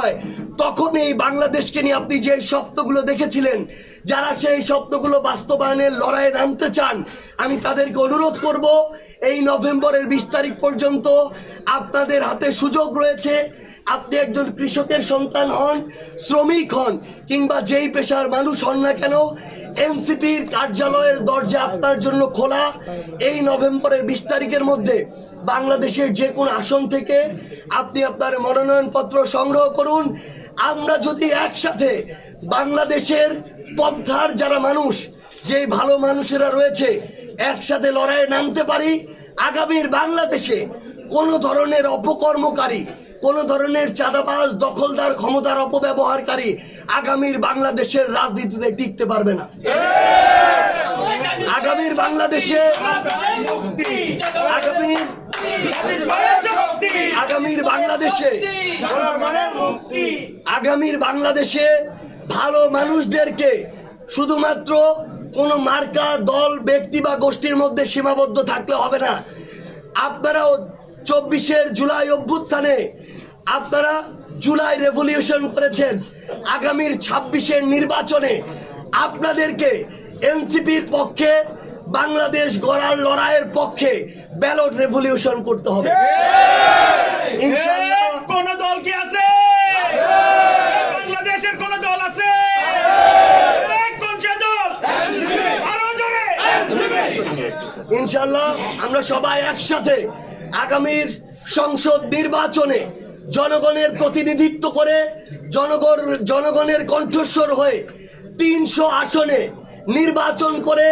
হয়। তখন এই বাংলাদেশকে নিয়ে আপনি যে স্বপ্নগুলো দেখেছিলেন, যারা সেই স্বপ্নগুলো বাস্তবায়নের লড়াইয়ে নামতে চান, আমি তাদেরকে অনুরোধ করব, এই নভেম্বরের বিশ তারিখ পর্যন্ত আপনাদের হাতে সুযোগ রয়েছে। আপনি একজন কৃষকের সন্তান হন, শ্রমিক হন, কিংবা যেই পেশার মানুষ হন না কেন এনসিপির কার্যালয়ের দরজা আপনার জন্য খোলা। এই নভেম্বরের বিশ তারিখের মধ্যে বাংলাদেশের যে কোনো আসন থেকে আপনি আপনার মনোনয়নপত্র সংগ্রহ করুন। আমরা যদি একসাথে বাংলাদেশের পন্থার যারা মানুষ যে ভালো মানুষেরা রয়েছে, একসাথে লড়াইয়ে নামতে পারি, আগামীর বাংলাদেশে কোনো ধরনের অপকর্মকারী, কোনো ধরনের চাঁদাবাজ, দখলদার, ক্ষমতার অপব্যবহারকারী আগামীর বাংলাদেশের রাজনীতিতে টিকতে পারবে না। আগামীর বাংলাদেশে আগামীর বাংলাদেশে আগামীর বাংলাদেশে ভালো মানুষদেরকে শুধুমাত্র কোনো মার্কা, দল, ব্যক্তি বা গোষ্ঠীর মধ্যে সীমাবদ্ধ থাকলে হবে না। আপনারাও চব্বিশের জুলাই অভ্যুত্থানে আপনারা জুলাই রেভলিউশন করেছেন। আগামীর ছাব্বিশের নির্বাচনে আপনাদেরকে এনসিপির পক্ষে বাংলাদেশ গড়ার লড়াইয়ের পক্ষে ব্যালট রেভলিউশন করতে হবে। ইনশাআল্লাহ। কোন দল কি আছে? বাংলাদেশের কোন দল আছে? ইনশাল্লাহ আমরা সবাই একসাথে আগামীর সংসদ নির্বাচনে জনগণের প্রতিনিধিত্ব করে জনগণ জনগণের কণ্ঠস্বর হয়ে তিনশো আসনে নির্বাচন করে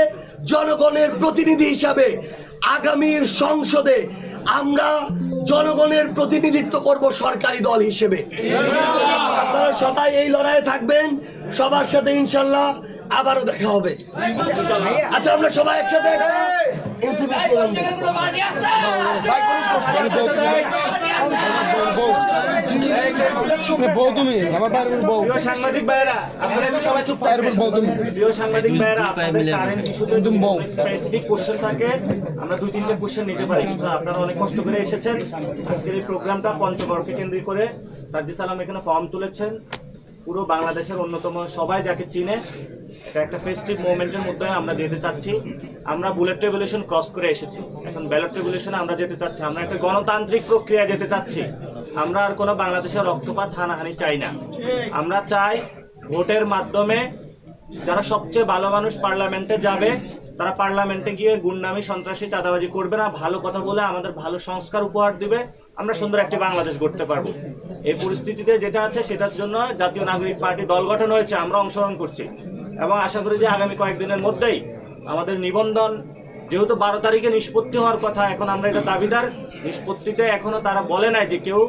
জনগণের প্রতিনিধি হিসাবে আগামীর সংসদে আমরা জনগণের প্রতিনিধিত্ব করব সরকারি দল হিসেবে। আপনারা সবাই এই লড়াইয়ে থাকবেন। সবার সাথে ইনশাল্লাহ আবারও দেখা হবে। আচ্ছা আমরা সবাই একসাথে একটা বউ তুমি আমার বাইরের বউ। সাংবাদিক আপনারা সবাই চুপ থাকবেন বউ তুমি। প্রিয় সাংবাদিক ভাইরা আপনাদের কারেন্ট ইস্যুতে তুমি বউ। স্পেসিফিক কোশ্চেন থাকে আমরা দুই তিনটে কোশ্চেন নিতে পারি। কিন্তু আপনারা অনেক কষ্ট করে এসেছেন। আজকের এই প্রোগ্রামটা পঞ্চমর্ফি কেন্দ্রিক করে সার্জি সালাম এখানে ফর্ম তুলেছেন। পুরো বাংলাদেশের অন্যতম সবাই যাকে চিনে, এটা একটা ফেস্টিভ মোমেন্টের মধ্যে আমরা যেতে চাচ্ছি। আমরা বুলেট রেভলিউশন ক্রস করে এসেছি। এখন ব্যালট রেভলিউশনে আমরা যেতে চাচ্ছি। আমরা একটা গণতান্ত্রিক প্রক্রিয়া যেতে চাচ্ছি। আমরা আর কোনো বাংলাদেশের রক্তপাত, হানাহানি চাই না। আমরা চাই ভোটের মাধ্যমে যারা সবচেয়ে ভালো মানুষ পার্লামেন্টে যাবে তারা পার্লামেন্টে গিয়ে গুন্ডামি, সন্ত্রাসী, চাঁদাবাজি করবে না, ভালো কথা বলে আমাদের ভালো সংস্কার উপহার দিবে, আমরা সুন্দর একটি বাংলাদেশ গড়তে পারব। এই পরিস্থিতিতে যেটা আছে সেটার জন্য জাতীয় নাগরিক পার্টি দল গঠন হয়েছে, আমরা অংশগ্রহণ করছি। এবং আশা করি যে আগামী কয়েকদিনের মধ্যেই আমাদের নিবন্ধন, যেহেতু বারো তারিখে নিষ্পত্তি হওয়ার কথা, এখন আমরা এটা দাবিদার, নিষ্পত্তিতে এখনও তারা বলে নাই যে কেউ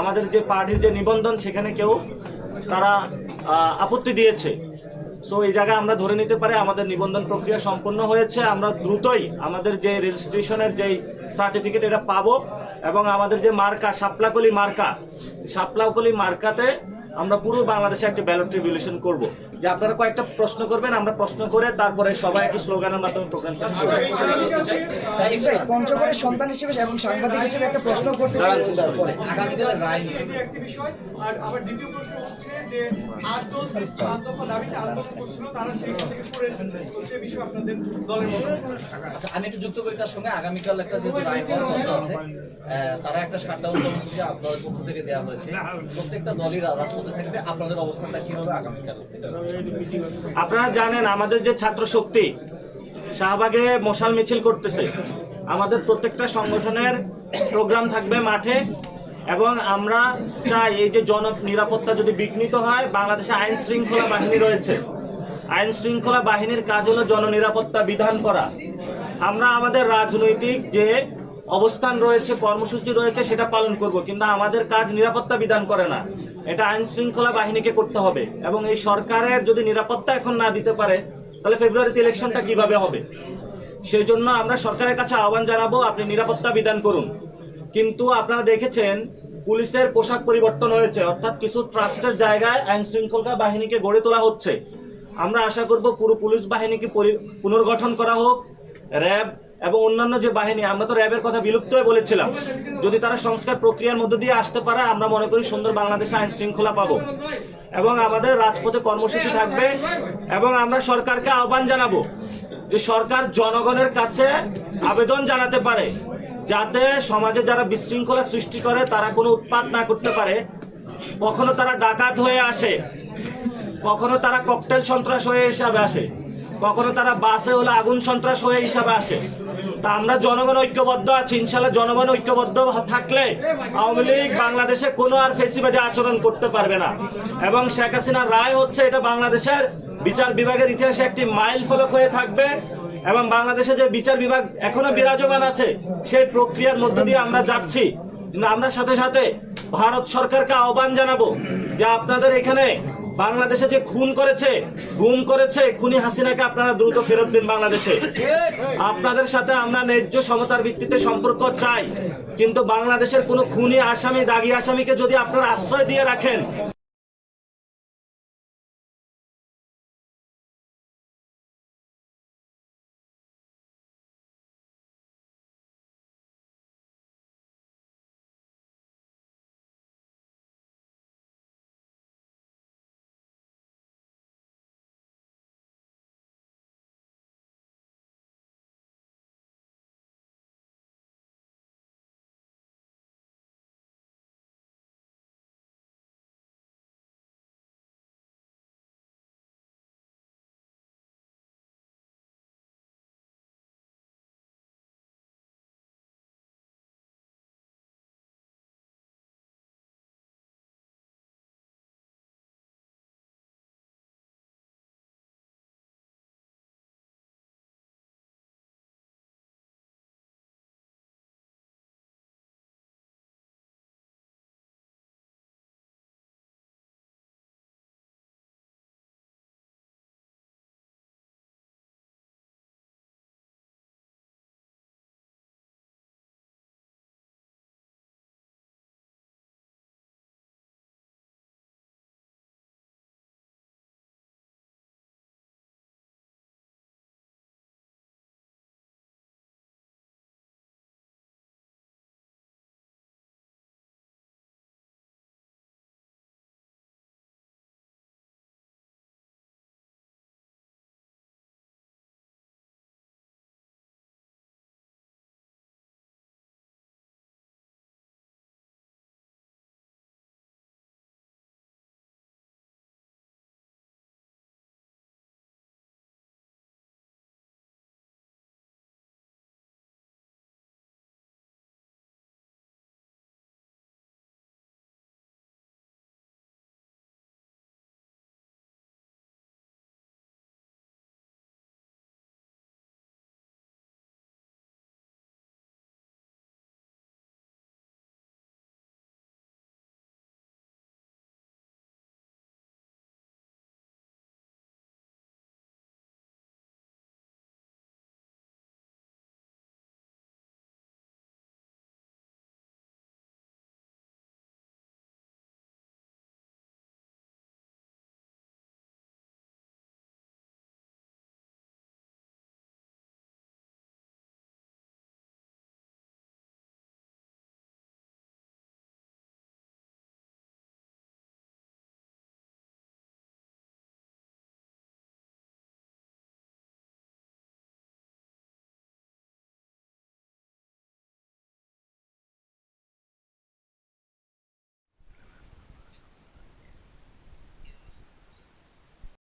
আমাদের যে পার্টির যে নিবন্ধন, সেখানে কেউ তারা আপত্তি দিয়েছে। সো এই জায়গায় আমরা ধরে নিতে পারি আমাদের নিবন্ধন প্রক্রিয়া সম্পন্ন হয়েছে। আমরা দ্রুতই আমাদের যে রেজিস্ট্রেশনের যেই সার্টিফিকেট এটা পাবো এবং আমাদের যে মার্কা, সাপলাকলি মার্কা, সাপলাকলি মার্কাতে আমরা পুরো বাংলাদেশে একটি ব্যালট রেভলিউশন করব। যে আপনারা কয়েকটা প্রশ্ন করবেন আমরা প্রশ্ন করে তারপরে সবাই একটি স্লোগানের মাধ্যমে প্রোগ্রাম শেষ করব। পঞ্চগড়ের সন্তান হিসেবে এবং সাংবাদিক হিসেবে একটা প্রশ্ন করতে আগামীকালের রায় এটি একটি বিষয়। আর আবার দ্বিতীয় প্রশ্ন হচ্ছে যে দল যে পাঁচ দফা দাবিতে আন্দোলন করছিল তারা সেইখান থেকে সরে এসেছে। তো সে বিষয়ে আপনাদের দলের আচ্ছা আমি একটু যুক্ত করি তার সঙ্গে। আগামীকাল একটা যেহেতু রায় হওয়ার কথা আছে আহ, তারা একটা শাটডাউন কর্মসূচি আপনাদের পক্ষ থেকে দেওয়া হয়েছে। প্রত্যেকটা দলই রাজপথে থাকবে। আপনাদের অবস্থানটা কি হবে আগামীকাল? আপনারা জানেন, আমাদের যে ছাত্র শক্তি, শাহবাগে মশাল মিছিল করতেছে। আমাদের প্রত্যেকটা সংগঠনের প্রোগ্রাম থাকবে মাঠে এবং আমরা চাই এই যে জন নিরাপত্তা যদি বিঘ্নিত হয়, বাংলাদেশে আইন শৃঙ্খলা বাহিনী রয়েছে। আইন শৃঙ্খলা বাহিনীর কাজ হলো জননিরাপত্তা বিধান করা। আমরা আমাদের রাজনৈতিক যে অবস্থান রয়েছে, কর্মসূচি রয়েছে, সেটা পালন করব, কিন্তু আমাদের কাজ নিরাপত্তা বিধান করে না। এটা আইন শৃঙ্খলা বাহিনীকে করতে হবে। এবং এই সরকারের যদি নিরাপত্তা এখন না দিতে পারে, তাহলে ফেব্রুয়ারিতে ইলেকশনটা কীভাবে হবে? সেই জন্য আমরা সরকারের কাছে আহ্বান জানাব, আপনি নিরাপত্তা বিধান করুন। কিন্তু আপনারা দেখেছেন, পুলিশের পোশাক পরিবর্তন হয়েছে, অর্থাৎ কিছু ট্রাস্টের জায়গায় আইন শৃঙ্খলা বাহিনীকে গড়ে তোলা হচ্ছে। আমরা আশা করব পুরো পুলিশ বাহিনীকে পুনর্গঠন করা হোক, র্যাব এবং অন্যান্য যে বাহিনী, আমরা তো র্যাবের কথা বিলুপ্ত হয়ে বলেছিলাম। যদি তারা সংস্কার প্রক্রিয়ার মধ্যে দিয়ে আসতে পারে, আমরা মনে করি সুন্দর বাংলাদেশে আইন শৃঙ্খলা পাবো। এবং আমাদের রাজপথে কর্মসূচি থাকবে এবং আমরা সরকারকে আহ্বান জানাব যে সরকার জনগণের কাছে আবেদন জানাতে পারে, যাতে সমাজে যারা বিশৃঙ্খলা সৃষ্টি করে, তারা কোনো উৎপাত না করতে পারে। কখনো তারা ডাকাত হয়ে আসে, কখনো তারা ককটেল সন্ত্রাস হয়ে হিসাবে আসে। কখনো তারা বাসে হলে আগুন সন্ত্রাস হয়ে হিসাবে আসে। তা আমরা জনগণ ঐক্যবদ্ধ আছি ইনশাল্লাহ জনগণ ঐক্যবদ্ধ থাকলে আওয়ামী লীগ বাংলাদেশে কোনো আর ফেসিবাদী আচরণ করতে পারবে না। এবং শেখ হাসিনার রায় হচ্ছে এটা বাংলাদেশের বিচার বিভাগের ইতিহাসে একটি মাইল ফলক হয়ে থাকবে এবং বাংলাদেশে যে বিচার বিভাগ এখনও বিরাজমান আছে, সেই প্রক্রিয়ার মধ্য দিয়ে আমরা যাচ্ছি। আমরা সাথে সাথে ভারত সরকারকে আহ্বান জানাব যে আপনাদের এখানে বাংলাদেশে যে খুন করেছে, গুম করেছে খুনি হাসিনাকে আপনারা দ্রুত ফেরত দিন বাংলাদেশে। আপনাদের সাথে আমরা ন্যায্য সমতার ভিত্তিতে সম্পর্ক চাই, কিন্তু বাংলাদেশের কোনো খুনি আসামি, দাগি আসামিকে যদি আপনারা আশ্রয় দিয়ে রাখেন